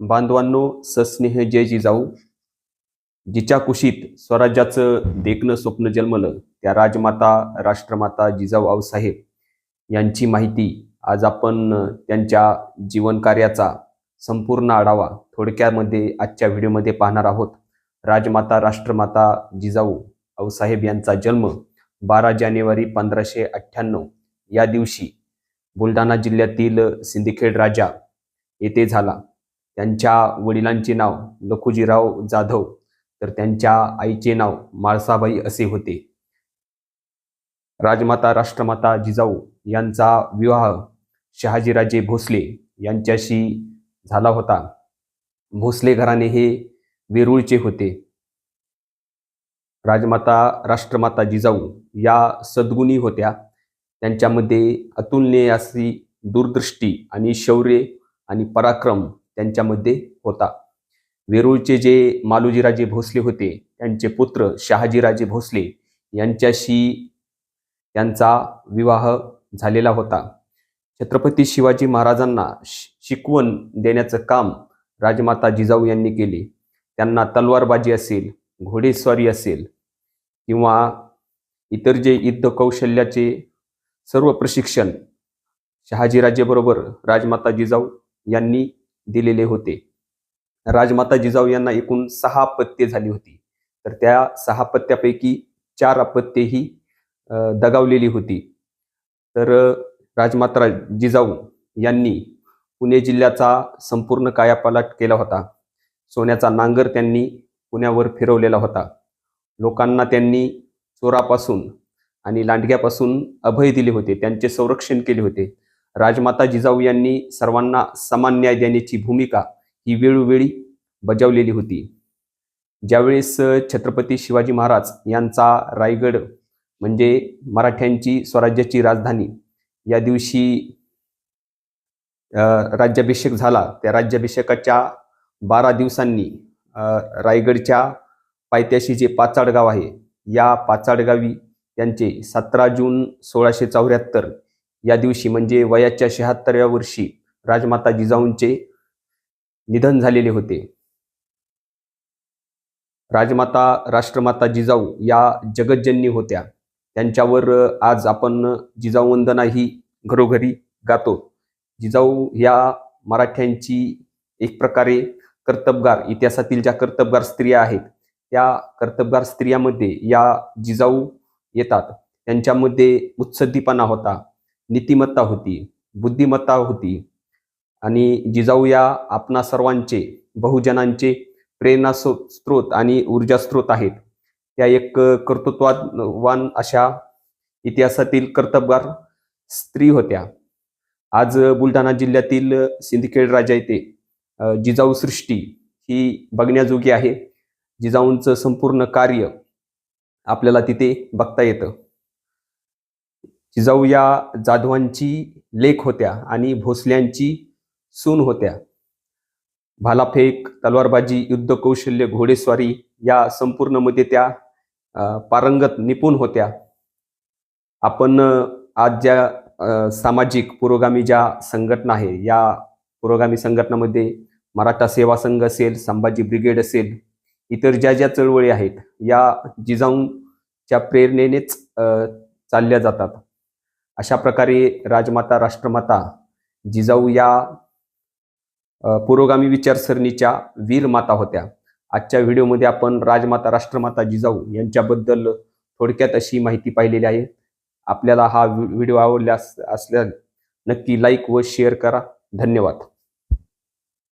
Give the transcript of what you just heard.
बांधवांनो सस्नेह जय जिजाऊ. जिच्या कुशीत स्वराज्याचं देखणं स्वप्न जन्मलं त्या राजमाता राष्ट्रमाता जिजाऊ आऊसाहेब यांची माहिती आज आपण त्यांच्या जीवनकार्याचा संपूर्ण आढावा थोडक्यामध्ये आजच्या व्हिडिओमध्ये पाहणार आहोत. राजमाता राष्ट्रमाता जिजाऊ आऊसाहेब यांचा जन्म बारा जानेवारी पंधराशे अठ्ठ्याण्णव या दिवशी बुलढाणा जिल्ह्यातील सिंदखेड राजा येथे झाला. त्यांच्या वडिलांचे नाव लखुजीराव जाधव तर त्यांच्या आईचे नाव माळसाबाई असे होते. राजमाता राष्ट्रमाता जिजाऊ यांचा विवाह शहाजीराजे भोसले यांच्याशी झाला होता. भोसले घराणे हे वेरूळचे होते. राजमाता राष्ट्रमाता जिजाऊ या सद्गुणी होत्या. त्यांच्यामध्ये अतुलनीय अशी दूरदृष्टी आणि शौर्य आणि पराक्रम त्यांच्यामध्ये होता. वेरूळचे जे मालूजीराजे भोसले होते त्यांचे पुत्र शहाजीराजे भोसले यांच्याशी त्यांचा विवाह झालेला होता. छत्रपती शिवाजी महाराजांना शिकवण देण्याचं काम राजमाता जिजाऊ यांनी केले. त्यांना तलवारबाजी असेल घोडेस्वारी असेल किंवा इतर जे युद्ध कौशल्याचे सर्व प्रशिक्षण शहाजीराजेबरोबर राजमाता जिजाऊ यांनी दिलेले होते. राजमाता जिजाऊ यांना एकूण सहा अपत्ये झाली होती. तर त्या सहा पत्त्यापैकी चार अपत्ये ही दगावलेली होती. तर राजमाता जिजाऊ यांनी पुणे जिल्ह्याचा संपूर्ण कायापालट केला होता. सोन्याचा नांगर त्यांनी पुण्यावर फिरवलेला होता. लोकांना त्यांनी चोरापासून आणि लांडग्यापासून अभय दिले होते. त्यांचे संरक्षण केले होते. राजमाता जिजाऊ यांनी सर्वांना समान न्याय देण्याची भूमिका ही वेळोवेळी बजावलेली होती. ज्यावेळेस छत्रपती शिवाजी महाराज यांचा रायगड म्हणजे मराठ्यांची स्वराज्याची राजधानी या दिवशी राज्याभिषेक झाला. त्या राज्याभिषेकाच्या बारा दिवसांनी रायगडच्या पायथ्याशी जे पाचाड गाव आहे या पाचाड गावी त्यांचे सतरा जून सोळाशे चौऱ्याहत्तर या दिवशी म्हणजे वयाच्या शहात्तराव्या वर्षी राजमाता जिजाऊंचे निधन झालेले होते. राजमाता राष्ट्रमाता जिजाऊ या जगज्जननी होत्या. त्यांच्यावर आज आपण जिजाऊ वंदना ही घरोघरी गातो. जिजाऊ या मराठ्यांची एक प्रकारे कर्तबगार इतिहासातील ज्या कर्तबगार स्त्रिया आहेत त्या कर्तबगार स्त्रियामध्ये या जिजाऊ येतात. त्यांच्यामध्ये उत्सद्दीपणा होता. नीतिमत्ता होती बुद्धिमत्ता होती आणि जिजाऊ या आपणा सर्वांचे बहुजनांचे प्रेरणा स्रोत आणि ऊर्जा स्रोत आहेत. त्या एक कर्तृत्ववान अशा इतिहासातील कर्तबगार स्त्री होत्या. आज बुलढाणा जिल्ह्यातील सिंदखेड राजा येथे जिजाऊ सृष्टी ही बघण्याजोगी आहे. जिजाऊंचं संपूर्ण कार्य आपल्याला तिथे बघता येतं. जिजाऊ या जाधवांची लेख होत्या आणि भोसल्यांची सून होत्या. भालाफेक तलवारबाजी युद्ध कौशल्य घोडेस्वारी या संपूर्णमध्ये त्या पारंगत निपुण होत्या. आपण आज ज्या सामाजिक पुरोगामी ज्या संघटना आहे या पुरोगामी संघटनामध्ये मराठा सेवा संघ असेल संभाजी ब्रिगेड असेल इतर ज्या ज्या चळवळी आहेत या जिजाऊंच्या प्रेरणेनेच चालल्या जातात. अशा प्रकारे राजमाता राष्ट्रमाता जिजाऊ या पुरोगामी विचारसरणीच्या वीर माता होत्या. आजच्या व्हिडिओमध्ये आपण राजमाता राष्ट्रमाता जिजाऊ यांच्याबद्दल थोडक्यात अशी माहिती पाहिलेली आहे. आपल्याला हा व्हि- व्हिडिओ आवडल्यास असल्या नक्की लाईक व शेअर करा. धन्यवाद.